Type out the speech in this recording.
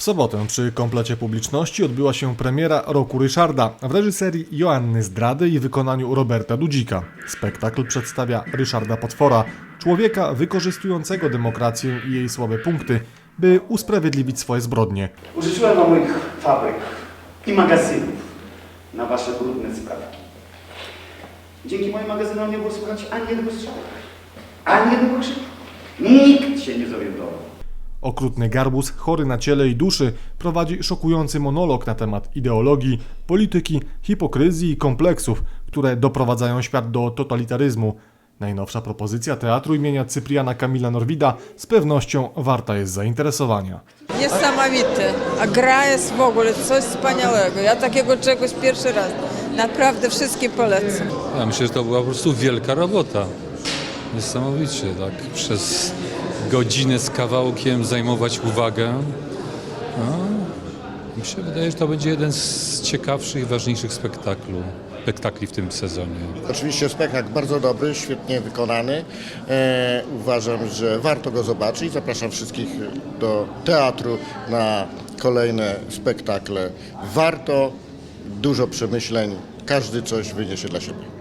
W sobotę przy komplecie publiczności odbyła się premiera roku Ryszarda w reżyserii Joanny Zdrady i wykonaniu Roberta Dudzika. Spektakl przedstawia Ryszarda Potwora, człowieka wykorzystującego demokrację i jej słabe punkty, by usprawiedliwić swoje zbrodnie. Użyczyłem wam moich fabryk i magazynów na wasze brudne sprawki. Dzięki moim magazynom nie było słychać ani jednego strzału, ani jednego krzyku. Nikt się nie zorientował. Okrutny garbus, chory na ciele i duszy, prowadzi szokujący monolog na temat ideologii, polityki, hipokryzji i kompleksów, które doprowadzają świat do totalitaryzmu. Najnowsza propozycja teatru imienia Cypriana Kamila Norwida z pewnością warta jest zainteresowania. Niesamowite. A gra jest w ogóle coś wspaniałego. Ja takiego czegoś pierwszy raz. Naprawdę wszystkie polecam. Ja myślę, że to była po prostu wielka robota. Niesamowicie, tak przez godzinę z kawałkiem zajmować uwagę. No, mi się wydaje, że to będzie jeden z ciekawszych i ważniejszych spektaklu, spektakli w tym sezonie. Oczywiście spektakl bardzo dobry, świetnie wykonany. E, uważam, że warto go zobaczyć. Zapraszam wszystkich do teatru na kolejne spektakle. Warto, dużo przemyśleń, każdy coś wyniesie dla siebie.